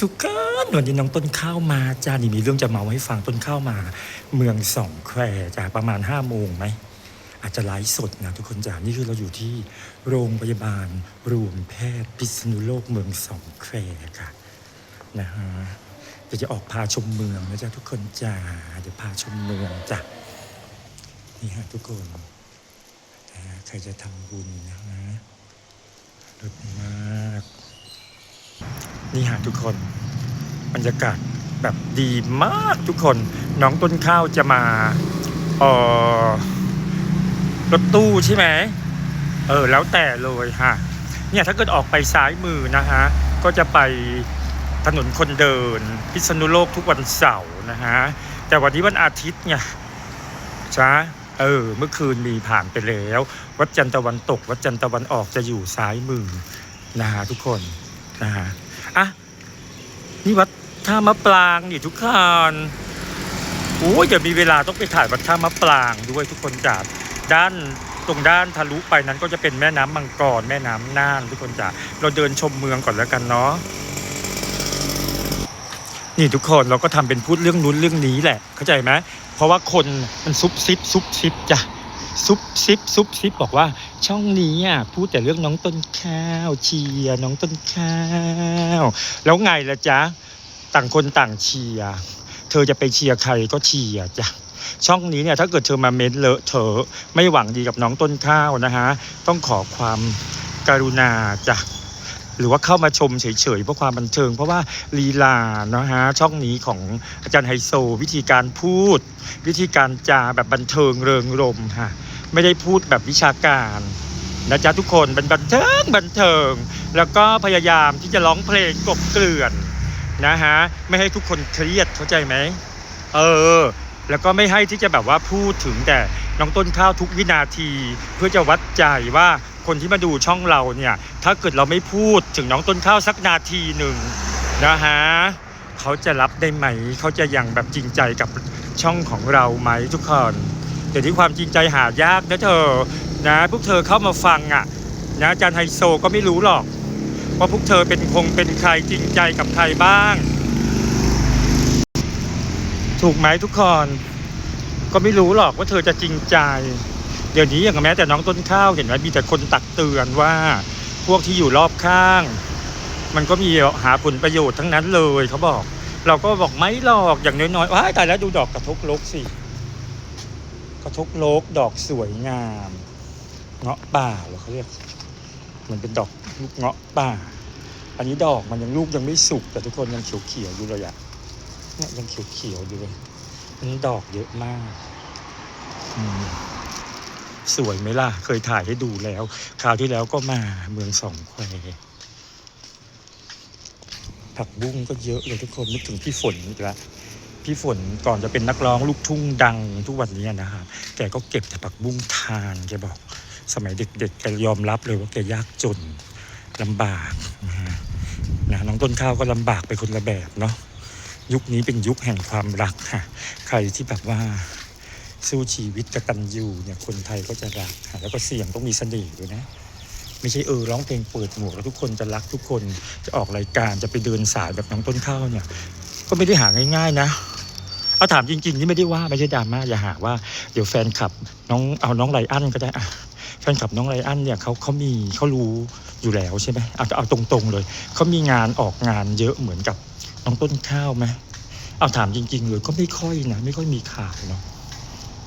ทุกคนวันนี้น้องต้นข้าวมาจ้านี่มีเรื่องจะเมาให้ฟังต้นข้าวมา เมืองสองแควจ้าประมาณห้าโมงไหมอาจจะไลฟ์สดนะทุกคนจ้านี่คือเราอยู่ที่โรงพยาบาลรวมแพทย์พิษณุโลกเมืองสองแควค่ะนะฮะเดี๋ยวจะออกพาชมเมืองนะจ๊ะทุกคนจ้าเดี๋ยวพาชมเมืองจ้ะนี่ฮะทุกคนใครจะทำบุญนะฮะรถมาก นี่ฮะทุกคนบรรยากาศแบบดีมากทุกคน น้องต้นข้าวจะมาเออรถตู้ใช่ไหมเออ แล้วแต่เลยฮะเนี่ยถ้าเกิดออกไปซ้ายมือนะฮะ ก็จะไปถนนคนเดิน พิษณุโลกทุกวันเสาร์นะฮะ แต่วันนี้วันอาทิตย์เนี่ยจ้าเออ เมื่อคืนมีผ่านไปแล้ว วัดจันทร์ตะวันตก วัดจันทร์ตะวันออกจะอยู่ซ้ายมือนะฮะทุกคน นะฮะอะนี่วัดท่ามะปรางนี่ทุกคนโอ้ยเดี๋ยวมีเวลาต้องไปถ่ายวัดท่ามะปรางด้วยทุกคนจ้าด้านตรงด้านทะลุไปนั้นก็จะเป็นแม่น้ำมังกรแม่น้ำน่านทุกคนจ้าเราเดินชมเมืองก่อนแล้วกันเนาะนี่ทุกคนเราก็ทำเป็นพูดเรื่องนู้นเรื่องนี้แหละ เข้าใจไหมเพราะว่าคนมันซุบซิบซุบซิบจ้ะซุบซิบซุบซิบบอกว่า ช่องนี้อะพูดแต่เรื่องน้องต้นข้าวเชียร์น้องต้นข้าว แล้วไงล่ะจ๊ะ ต่างคนต่างเชียร์เธอจะไปเชียร์ใครก็เชียร์จ้ะช่องนี้เนี่ยถ้าเกิดเธอมาเม้นเลอะเธอไม่หวังดีกับน้องต้นข้าวนะฮะต้องขอความการุณาจ้ะหรือว่าเข้ามาชมเฉยๆเพื่อความบันเทิง เพราะว่าลีลานะฮะช่องนี้ของอาจารย์ไฮโซ วิธีการพูด วิธีการจาแบบบันเทิงเริงรมย์ฮะ ไม่ได้พูดแบบวิชาการนะจ๊ะทุกคนเป็นบันเทิงบันเทิง แล้วก็พยายามที่จะร้องเพลงกบเกลื่อนนะฮะไม่ให้ทุกคนเครียดเข้าใจไหมเออ แล้วก็ไม่ให้ที่จะแบบว่าพูดถึงแต่น้องต้นข้าวทุกวินาที เพื่อจะวัดใจว่าคนที่มาดูช่องเราเนี่ย ถ้าเกิดเราไม่พูดถึงน้องต้นข้าวสักนาทีหนึ่งนะฮะเขาจะรับได้ไหม เขาจะยังแบบจริงใจกับช่องของเราไหมทุกคน เดี๋ยวที่ความจริงใจหายากนะเธอนะพวกเธอเข้ามาฟังอะนะอาจารย์ไฮโซก็ไม่รู้หรอกว่าพวกเธอเป็นคงเป็นใครจริงใจกับใครบ้าง ถูกไหมทุกคนก็ไม่รู้หรอกว่าเธอจะจริงใจ เดี๋ยวนี้อย่างแม้แต่น้องต้นข้าวเห็นไหมมีแต่คนตักเตือนว่า พวกที่อยู่รอบข้าง มันก็มีหาผลประโยชน์ทั้งนั้นเลยเขาบอก เราก็บอกไม่หรอกอย่างน้อยๆว้ายตายแล้วดูดอกกระทกลกสิ ระทกลกดอกสวยงาม เงาะป่าเหรอเขาเรียกเหมือนเป็นดอกลูกเงาะป่า อันนี้ดอกมันยังลูกยังไม่สุก แต่ทุกคนยังเขียวเขียวๆอยู่เลยอะเนี่ยยังเขียวเขียวๆอยู่เลยมันดอกเยอะมากอืมสวยไหมล่ะ เคยถ่ายให้ดูแล้ว คราวที่แล้วก็มาเมืองสองแควผักบุ้งก็เยอะเลยทุกคนนึกถึงพี่ฝนอีกแล้ว พี่ฝนก่อนจะเป็นนักร้องลูกทุ่งดังทุกวันนี้นะครับแกก็เก็บแต่ผักบุ้งทานแกบอกสมัยเด็กๆแกยอมรับเลยว่าแกยากจนลำบากนะน้องต้นข้าวก็ลำบากไปคนละแบบเนาะยุคนี้เป็นยุคแห่งความรักค่ะใครที่แบบว่าสู้ชีวิตกตัญญูเนี่ยคนไทยก็จะรักค่ะแล้วก็เสียงต้องมีเสน่ห์ด้วยนะไม่ใช่เออร้องเพลงเปิดหมวกแล้วทุกคนจะรักทุกคนจะออกรายการจะไปเดินสายแบบน้องต้นข้าวเนี่ย ก็ไม่ได้หาง่ายๆนะเอาถามจริงๆนี่ไม่ได้ว่าไม่ใช่ดราม่าอย่าหาว่าเดี๋ยวแฟนคลับน้องเอาน้องไรอันก็ได้อะแฟนคลับน้องไรอันเนี่ยเขาเขามีเขารู้อยู่แล้วใช่ไหมเอาเอาตรงๆเลยเขามีงานออกงานเยอะเหมือนกับน้องต้นข้าวไหมเอาถามจริง ๆ เลยก็ไม่ค่อยนะไม่ค่อยมีข่าวเนาะ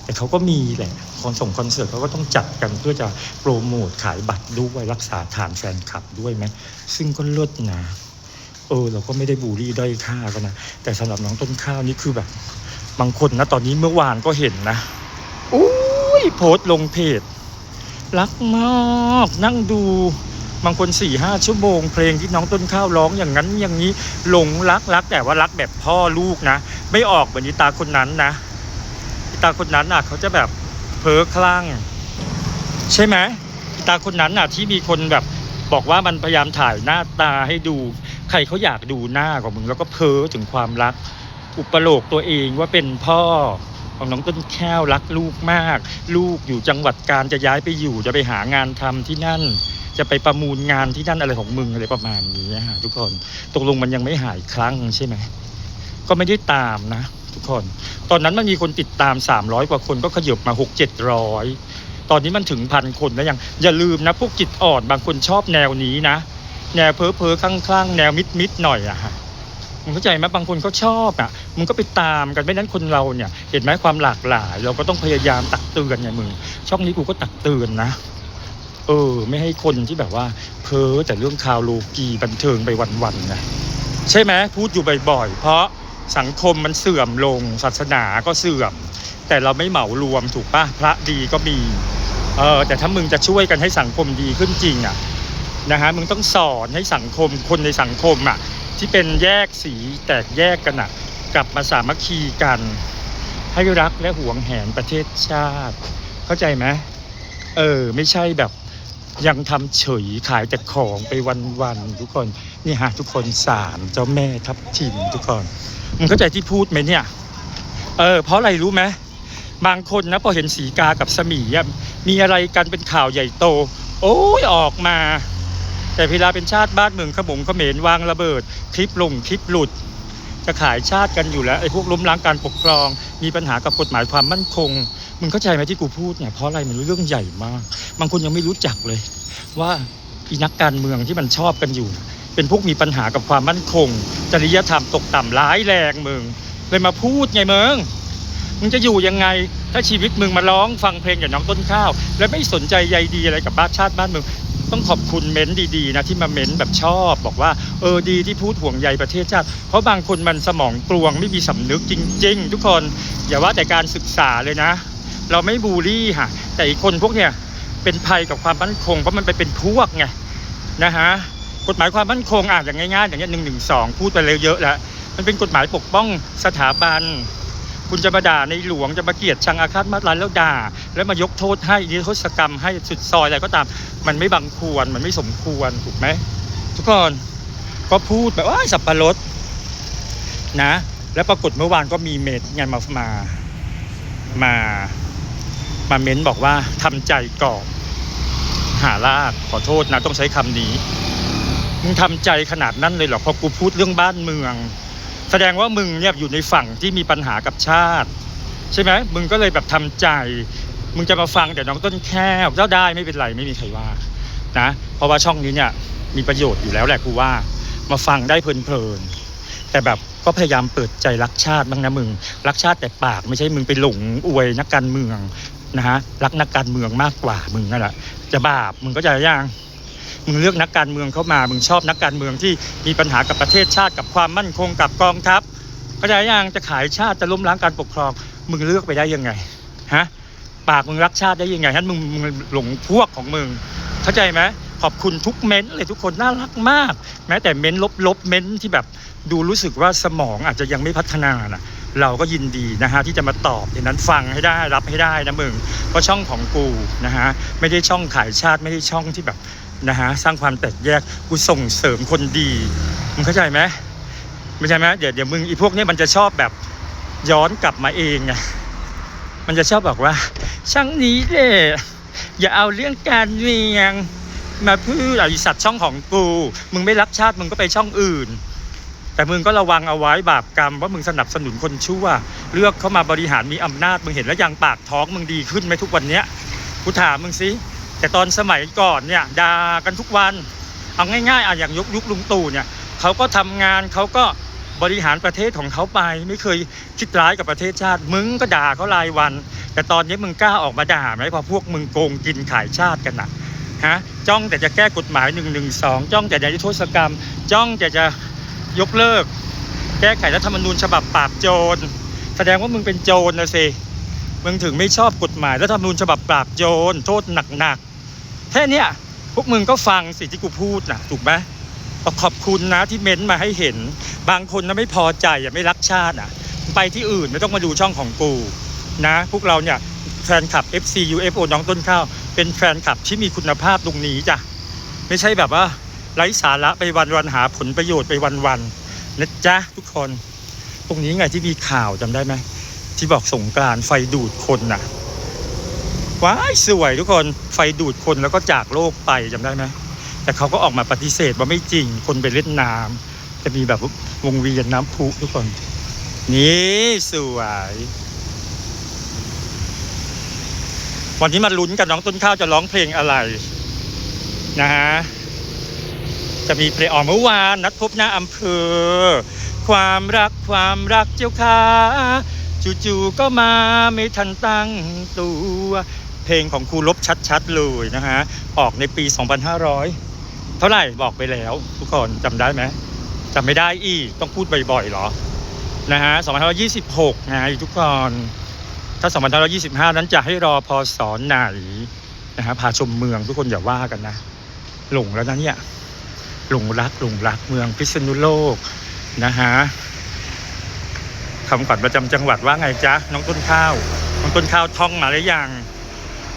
แต่เขาก็มีแหละคอนส่งคอนเสิร์ตเขาก็ต้องจัดกันเพื่อจะโปรโมทขายบัตรด้วยรักษาฐานแฟนคลับด้วยไหมซึ่งก็เลิศนะ เออ เราก็ไม่ได้บูลลี่ด้อยค่ากันนะ แต่สำหรับน้องต้นข้าวนี่คือแบบ บางคนนะตอนนี้เมื่อวานก็เห็นนะอุ้ยโพสต์ลงเพจ รักมากนั่งดูบางคนสี่ห้าชั่วโมงเพลงที่น้องต้นข้าวร้องอย่างนั้นอย่างนี้หลงรักรักแต่ว่ารักแบบพ่อลูกนะ ไม่ออกเหมือนตาคนนั้นนะตาคนนั้นน่ะเขาจะแบบเพ้อคลั่ง ใช่ไหมตาคนนั้นน่ะที่มีคนแบบบอกว่ามันพยายามถ่ายหน้าตาให้ดู ใครเขาอยากดูหน้าของมึง แล้วก็เพ้อถึงความรัก อุปโลกตัวเองว่าเป็นพ่อของน้องต้นแก้วรักลูกมาก ลูกอยู่จังหวัดการจะย้ายไปอยู่จะไปหางานทำที่นั่น จะไปประมูลงานที่นั่นอะไรของมึงอะไรประมาณนี้ฮะทุกคนตกลงมันยังไม่หายครั้งใช่ไหมก็ไม่ได้ตามนะ ทุกคน ตอนนั้นมันมีคนติดตาม 300 กว่าคนก็ขยบมา 6 700ตอนนี้มันถึงพันคนแล้วยังอย่าลืมนะพวกจิตอ่อนบางคนชอบแนวนี้นะ แนวเพ้อเพ้อคลั่งๆ แนวมิดมิดหน่อยอะฮะมึงเข้าใจไหมบางคนเขาชอบอะมึงก็ไปตามกันไม่นั้นคนเราเนี่ย เห็นไหมความหลากหลาย เราก็ต้องพยายามตักเตือนไงมึงช่องนี้กูก็ตักเตือนนะ เออ ไม่ให้คนที่แบบว่า เพ้อแต่เรื่องข่าวโลกีบันเทิงไปวันๆนะใช่ไหมพูดอยู่บ่อยๆ เพราะสังคมมันเสื่อมลงศาสนาก็เสื่อม แต่เราไม่เหมารวมถูกปะพระดีก็มีเออแต่ถ้ามึงจะช่วยกันให้สังคมดีขึ้นจริงอะ นะฮะมึงต้องสอนให้สังคมคนในสังคมอะที่เป็นแยกสีแตกแยกกันอะกลับมาสามัคคีกัน ให้รักและหวงแหนประเทศชาติ เข้าใจไหมเออ ไม่ใช่แบบยังทำเฉยขายแต่ของไปวันๆทุกคนนี่ฮะทุกคนสารเจ้าแม่ทับทิมทุกคนมึงเข้าใจที่พูดไหมเนี่ย เออ เพราะอะไรรู้ไหมบางคนนะพอเห็นสีกากับสมีมีอะไรกันเป็นข่าวใหญ่โต โอ้ยออกมา แต่เวลาเป็นชาติบ้านเมืองขมงเขมรวางระเบิด คลิปลงคลิปหลุด จะขายชาติกันอยู่แล้วไอ้พวกล้มล้างการปกครอง มีปัญหากับกฎหมายความมั่นคงมึงเข้าใจไหมที่กูพูดเนี่ยเพราะอะไรมันเรื่องใหญ่มากบางคนยังไม่รู้จักเลย ว่าอีนักการเมืองที่มันชอบกันอยู่ เป็นพวกมีปัญหากับความมั่นคง จริยธรรมตกต่ำร้ายแรงมึงเลยมาพูดไงมึงมึงจะอยู่ยังไงถ้าชีวิตมึงมาร้องฟังเพลงอย่างน้องต้นข้าว แล้วไม่สนใจใยดีอะไรกับบ้านชาติบ้านเมือง ต้องขอบคุณเม้นดีๆนะที่มาเม้นแบบชอบ บอกว่าเออดีที่พูดห่วงใยประเทศชาติ เพราะบางคนมันสมองกลวงไม่มีสำนึกจริง ๆ ทุกคนอย่าว่าแต่การศึกษาเลยนะ เราไม่บูลลี่ค่ะแต่อีกคนพวกเนี้ยเป็นภัยกับความมั่นคงเพราะมันไปเป็นพวกไงนะฮะกฎหมายความมั่นคงอ่านอย่างง่ายๆ อย่างเงี้ยหนึ่งหนึ่งสองพูดไปเลยเยอะแล้วมันเป็นกฎหมายปกป้องสถาบัน คุณจะมาด่าในหลวงจะมาเกลียดชังอาฆาตมาตร้ายแล้วด่า แล้วมายกโทษให้นิรโทษกรรมให้สุดซอยอะไรก็ตาม มันไม่บังควรมันไม่สมควรถูกไหมทุกคนก็พูดแบบว่าสับปะรดนะ แล้วปรากฏเมื่อวานก็มีเมดไงมามามามาเม้นบอกว่าทำใจก่อนหาลากขอโทษนะต้องใช้คำนี้มึงทำใจขนาดนั้นเลยเหรอพอกูพูดเรื่องบ้านเมือง แสดงว่ามึงเนี่ยอยู่ในฝั่งที่มีปัญหากับชาติ ใช่ไหมมึงก็เลยแบบทำใจ มึงจะมาฟังแต่น้องต้นแค่เจ้าได้ไม่เป็นไรไม่มีใครว่านะเพราะว่าช่องนี้เนี่ยมีประโยชน์อยู่แล้วแหละกูว่ามาฟังได้เพลินๆแต่แบบก็พยายามเปิดใจรักชาติบ้างนะมึง รักชาติแต่ปากไม่ใช่มึงไปหลงอวยนักการเมืองนะฮะรักนักการเมืองมากกว่ามึงนั่นแหละจะบาปมึงก็จะยัง มึงเลือกนักการเมืองเข้ามา มึงชอบนักการเมืองที่มีปัญหากับประเทศชาติกับความมั่นคงกับกองทัพก็จะยังจะขายชาติจะล้มล้างการปกครอง มึงเลือกไปได้ยังไงฮะปากมึงรักชาติได้ยังไงฮั่นมึงมึงหลงพวกของมึง เข้าใจไหมขอบคุณทุกเม้นต์เลยทุกคนน่ารักมาก แม้แต่เม้นต์ลบๆเม้นต์ที่แบบดูรู้สึกว่าสมองอาจจะยังไม่พัฒนานะเราก็ยินดีนะฮะที่จะมาตอบอย่างนั้นฟังให้ได้รับให้ได้นะมึงเพราะช่องของกูนะฮะไม่ได้ช่องขายชาติไม่ได้ช่องที่แบบ นะฮะสร้างความแตกแยกกูส่งเสริมคนดีมึงเข้าใจไหมไม่ใช่ไหมเดี๋ยวเดี๋ยวมึงอีพวกนี้มันจะชอบแบบย้อนกลับมาเองไงมันจะชอบบอกว่า ช่างนี้เด้อย่าเอาเรื่องการเมืองมาพูดอริสัตว์ช่องของกู มึงไม่รักชาติมึงก็ไปช่องอื่น แต่มึงก็ระวังเอาไว้บาปกรรมว่ามึงสนับสนุนคนชั่ว เลือกเข้ามาบริหารมีอำนาจมึงเห็นแล้วยังปากท้องมึงดีขึ้นไหมทุกวันเนี้ยกูถามมึงสิ แต่ตอนสมัยก่อนเนี่ยด่ากันทุกวัน เอาง่ายๆอะอย่างยุคยุคลุงตู่เนี่ยเขาก็ทำงานเขาก็บริหารประเทศของเขาไป ไม่เคยคิดร้ายกับประเทศชาติ มึงก็ด่าเขารายวัน แต่ตอนนี้มึงกล้าออกมาด่าไหมพอพวกมึงโกงกินขายชาติกันนะฮะจ้องแต่จะแก้กฎหมาย1นึจ้องแต่จะนิรโทษกรรม จ้องแต่จะยกเลิก แก้ไขรัฐธรรมนูญฉบับปราบโจรแสดงว่ามึงเป็นโจรนะสิมึงถึงไม่ชอบกฎหมายรัฐธรรมนูญฉบับปราบโจรโทษหนักๆ แค่เนี้ยพวกมึงก็ฟังสิที่กูพูดนะถูกไหมขอบคุณนะที่เม้นต์มาให้เห็น บางคนนะไม่พอใจอะไม่รักชาติอะ ไปที่อื่นไม่ต้องมาดูช่องของกูนะ พวกเราเนี่ยแฟนคลับ FC UFO น้องต้นข้าว เป็นแฟนคลับที่มีคุณภาพตรงนี้จ้ะ ไม่ใช่แบบว่าไร้สาระไปวันวันหาผลประโยชน์ไปวันวันนะจ๊ะทุกคน ตรงนี้ไงที่มีข่าวจำได้ไหมที่บอกสงกรานไฟดูดคนน่ะ ว้ายสวยทุกคนไฟดูดคนแล้วก็จากโลกไปจำได้ไหมแต่เขาก็ออกมาปฏิเสธว่าไม่จริงคนไปเล่นน้ำจะมีแบบวงเวียนน้ำพุทุกคน นี่สวย วันนี้มาลุ้นกันน้องต้นข้าวจะร้องเพลงอะไร นะฮะจะมีเพลงออกเมื่อวานนัดพบหน้าอำเภอ ความรักความรักเจ้าค่ะจู่ๆก็มาไม่ทันตั้งตัว เพลงของครูลบชัดๆเลยนะฮะ ออกในปี 2500 เท่าไหร่บอกไปแล้ว ทุกคนจำได้ไหมจำไม่ได้อีกต้องพูดบ่อยๆเหรอ นะฮะ2526ไงทุกคนถ้า 2525 นั้นจะให้รอพอสอนไหนนะฮะพาชมเมืองทุกคนอย่าว่ากันนะ หลงแล้วนะเนี่ยหลงรักหลงรักเมืองพิษณุโลกนะฮะคำขวัญประจำจังหวัดว่าไงจ๊ะ น้องต้นข้าว น้องต้นข้าวท่องมาหรือยัง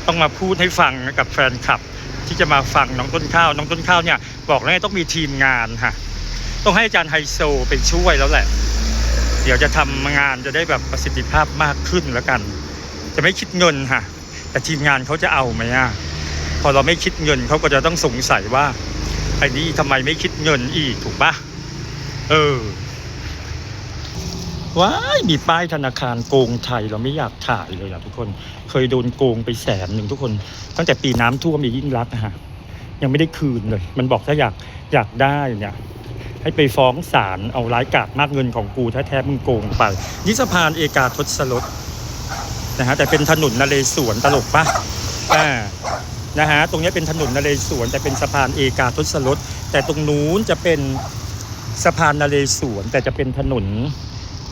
ต้องมาพูดให้ฟังกับแฟนคลับ ที่จะมาฟังน้องต้นข้าว น้องต้นข้าวเนี่ยบอกแล้วต้องมีทีมงานค่ะ ต้องให้อาจารย์ไฮโซไปช่วยแล้วแหละ เดี๋ยวจะทำงานจะได้แบบประสิทธิภาพมากขึ้นแล้วกัน จะไม่คิดเงินค่ะ แต่ทีมงานเขาจะเอาไหมอะพอเราไม่คิดเงินเขาก็จะต้องสงสัยว่าไอ้นี่ทำไมไม่คิดเงินอีกถูกปะเออ ว้ายมีป้ายธนาคารโกงไทยเราไม่อยากถ่ายเลยอะทุกคน เคยโดนโกงไปแสนหนึ่งทุกคน ตั้งแต่ปีน้ำท่วมมียิ่งรักนะฮะยังไม่ได้คืนเลย มันบอกถ้าอยากอยากได้เนี่ยให้ไปฟ้องศาลเอาร้ายกาจมากเงินของกูแท้ๆมึงโกงไปนี่สะพานเอกาทศรสนะฮะแต่เป็นถนนนเรศวรตลกปะอ่านะฮะตรงนี้เป็นถนนนเรศวรแต่เป็นสะพานเอกาทศรสแต่ตรงนู้นจะเป็นสะพานนเรศวรแต่จะเป็นถนน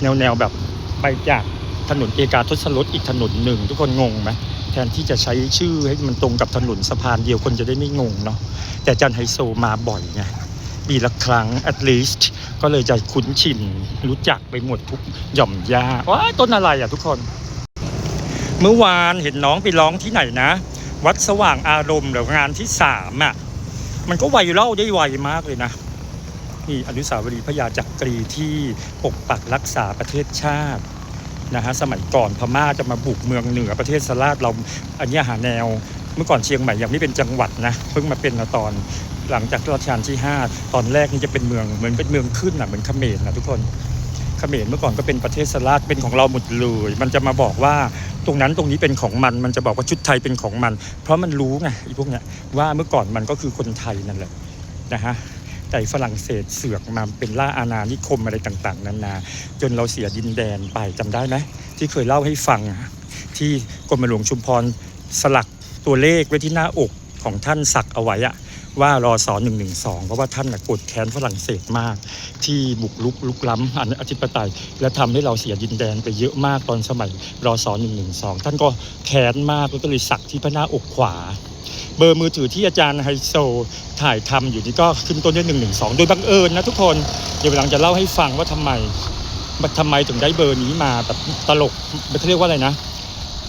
แนวแนวแบบไปจากถนนเอกาทศรสอีกถนนหนึ่ง ทุกคนงงไหมแทนที่จะใช้ชื่อให้มันตรงกับถนนสะพานเดียวคนจะได้ไม่งงเนาะแต่อาจันไฮโซมาบ่อยไงปีละครั้ง at least ก็เลยจะคุ้นชิน รู้จักไปหมดทุกหย่อมย่าว้ายต้นอะไรอะทุกคน เมื่อวานเห็นน้องไปร้องที่ไหนนะ วัดสว่างอารมณ์หรืองานที่สามอะ มันก็ไวรัลได้ไวมากเลยนะ นี่อนุสาวรีย์พระยาจักรีที่ปกปักรักษาประเทศชาตินะฮะสมัยก่อนพม่าจะมาบุกเมืองเหนือประเทศสลาดเราอันนี้หาแนว เมื่อก่อนเชียงใหม่ยังไม่เป็นจังหวัดนะเพิ่งมาเป็นตอนหลังจากรัชกาลที่ 5 ตอนแรกนี่จะเป็นเมืองเหมือนเป็นเมืองขึ้นอะเหมือนเขมรนะทุกคนเขมรเมื่อก่อนก็เป็นประเทศสลาดเป็นของเราหมดเลยมันจะมาบอกว่าตรงนั้นตรงนี้เป็นของมันมันจะบอกว่าชุดไทยเป็นของมัน เพราะมันรู้ไงไอ้พวกเนี้ยว่าเมื่อก่อนมันก็คือคนไทยนั่นแหละนะฮะ ไต่ฝรั่งเศสเสือกมาเป็นล่าอาณานิคมอะไรต่างๆ นานาจนเราเสียดินแดนไปจำได้ไหมที่เคยเล่าให้ฟังที่กรมหลวงชุมพรสลักตัวเลขไว้ที่หน้าอกของท่านสักเอาไว้อะ ว่ารอสอ112 เพราะว่าท่านนะโกรธแค้นฝรั่งเศสมาก ที่บุกลุกลุกล้ำอันอธิปไตย และทำให้เราเสียดินแดนไปเยอะมากตอนสมัยรอสอ112 ท่านก็แค้นมากแล้วก็เลยสักที่พระหน้าอกขวา เบอร์มือถือที่อาจารย์ไฮโซถ่ายทำอยู่นี่ก็ขึ้นต้นด้วย112 โดยบังเอิญนะทุกคนเดี๋ยวหลังจะเล่าให้ฟังว่าทำไมทำไมถึงได้เบอร์นี้มาแบบตลกเขาเรียกว่าอะไรนะ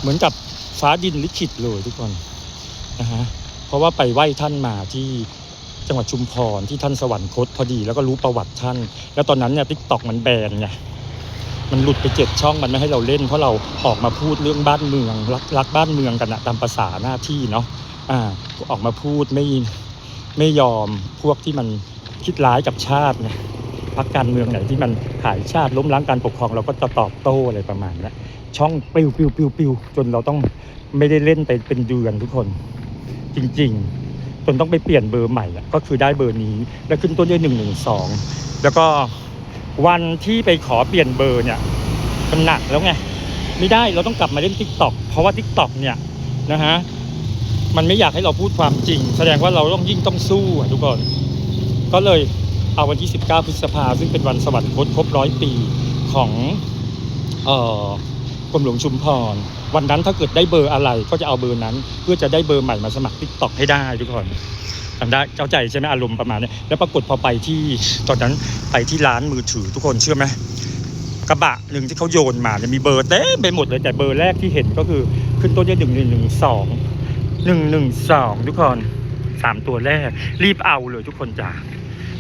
เหมือนกับฟ้าดินลิขิตเลยทุกคนนะฮะ ราะว่าไปไหว้ท่านมาที่จังหวัดชุมพรที่ท่านสวรรคตพอดีแล้วก็รู้ประวัติท่าน แล้วตอนนั้นเนี่ยทิกตอกมันแบนไงมันหลุดไปเจ็ดช่องมันไม่ให้เราเล่น เพราะเราออกมาพูดเรื่องบ้านเมืองรักรักบ้านเมืองกันอะตามภาษาหน้าที่เนาะอ่าออกมาพูดไม่ไม่ยอมพวกที่มันคิดร้ายกับชาติไงพักการเมืองไหนที่มันขายชาติล้มล้างการปกครองเราก็จะตอบโต้อะไรประมาณนี้ช่องปิวปิวปิวปิวจนเราต้องไม่ได้เล่นไปเป็นเดือนทุกคน จริงๆจนต้องไปเปลี่ยนเบอร์ใหม่อะก็คือได้เบอร์นี้ แล้วขึ้นต้นด้วยหนึ่งหนึ่งสองแล้วก็วันที่ไปขอเปลี่ยนเบอร์เนี่ยมันหนักแล้วไงไม่ได้เราต้องกลับมาเล่นทิกตอกเพราะว่าทิกตอกเนี่ยนะฮะมันไม่อยากให้เราพูดความจริง แสดงว่าเราต้องยิ่งต้องสู้อะทุกคนก็เลยเอาวันที่ 19 พฤษภาซึ่งเป็นวันสวรรคตครบร้อยปีของเอ่อ กรมหลวงชุมพร วันนั้นถ้าเกิดได้เบอร์อะไรก็จะเอาเบอร์นั้น เพื่อจะได้เบอร์ใหม่มาสมัครทิกตอกให้ได้ทุกคนจำได้เจ้าใจใช่ไหมอารมณ์ประมาณนี้แล้วปรากฏพอไปที่ตอนนั้นไปที่ร้านมือถือทุกคนเชื่อไหมกระบะหนึ่งที่เขาโยนมาเนี่ยมีเบอร์เต็มไปหมดเลยแต่เบอร์แรกที่เห็นก็คือขึ้นต้นด้วยหนึ่งหนึ่งหนึ่งสองหนึ่งหนึ่งสองทุกคนสามตัวแรก รีบเอาเลยทุกคนจ้า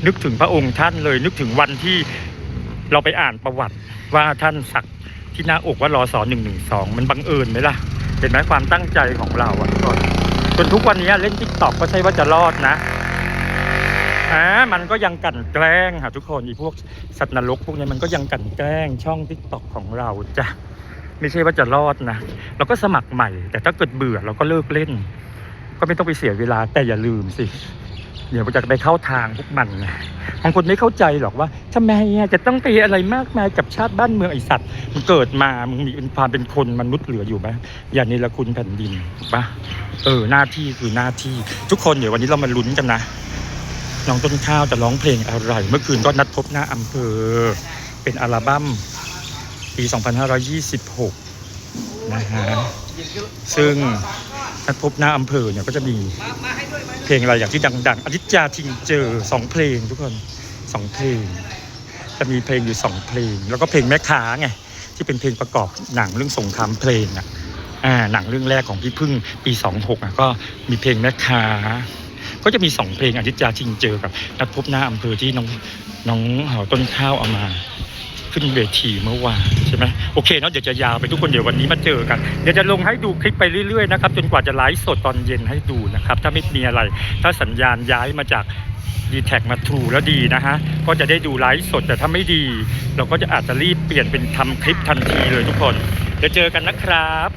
นึกถึงพระองค์ท่านเลยนึกถึงวันที่เราไปอ่านประวัติว่าท่านสัก ที่หน้าอกว่ารอสอหนึ่งหนึ่งสองมันบังเอิญไหมล่ะ เห็นไหมความตั้งใจของเราอะทุกคนจนทุกวันนี้เล่นทิกตอกก็ใช่ว่าจะรอดนะฮะมันก็ยังกันแกล้งค่ะทุกคนอีพวกสัตว์นรกพวกนี้มันก็ยังกันแกล้งช่องทิกตอกของเราจ้ะไม่ใช่ว่าจะรอดนะเราก็สมัครใหม่ แต่ถ้าเกิดเบื่อเราก็เลิกเล่น ก็ไม่ต้องไปเสียเวลาแต่อย่าลืมสิ เดี๋ยวจะไปเข้าทางพวกมันไงบางคนไม่เข้าใจหรอกว่าทำไมจะต้องไปอะไรมากมายกับชาติบ้านเมืองไอสัตว์ มันเกิดมามึงมีความเป็นคนมนุษย์เหลืออยู่ไหมอย่านิรคุณแผ่นดินถูกปะเออหน้าที่คือหน้าที่ ทุกคนเดี๋ยววันนี้เรามาลุ้นกันนะน้องต้นข้าวจะร้องเพลงอะไร เมื่อคืนก็นัดพบหน้าอำเภอ เป็นอัลบั้มปี 2526 นะฮะ ซึ่งนัดพบหน้าอำเภอเนี่ยก็จะมี ลงอะไรอย่างที่ดังๆอนิจจาทิงเจอสองเพลงทุกคนสองเพลง จะมีเพลงอยู่สองเพลง แล้วก็เพลงแม่ค้าไงที่เป็นเพลงประกอบหนังเรื่องสงครามเพลงอะอ่าหนังเรื่องแรกของพี่พึ่งปี26อะก็มีเพลงแม่ค้าก็จะมีสองเพลงอนิจจาทิงเจอกับนัดพบหน้าอำเภอที่น้องน้องห่าต้นข้าวเอามา ขึ้นเวทีเมื่อวานใช่ไหมโอเคเนาะเดี๋ยวจะยาวไปทุกคนเดี๋ยววันนี้มาเจอกัน เดี๋ยวจะลงให้ดูคลิปไปเรื่อยๆนะครับจนกว่าจะไลฟ์สดตอนเย็นให้ดูนะครับ ถ้าไม่มีอะไร ถ้าสัญญาณย้ายมาจากดีแท็มาทรูแล้วดีนะฮะ ก็จะได้ดูไลฟ์สดแต่ถ้าไม่ดี เราก็จะอาจจะรีบเปลี่ยนเป็นทำคลิปทันทีเลยทุกคนเดี๋ยวเจอกันนะครับ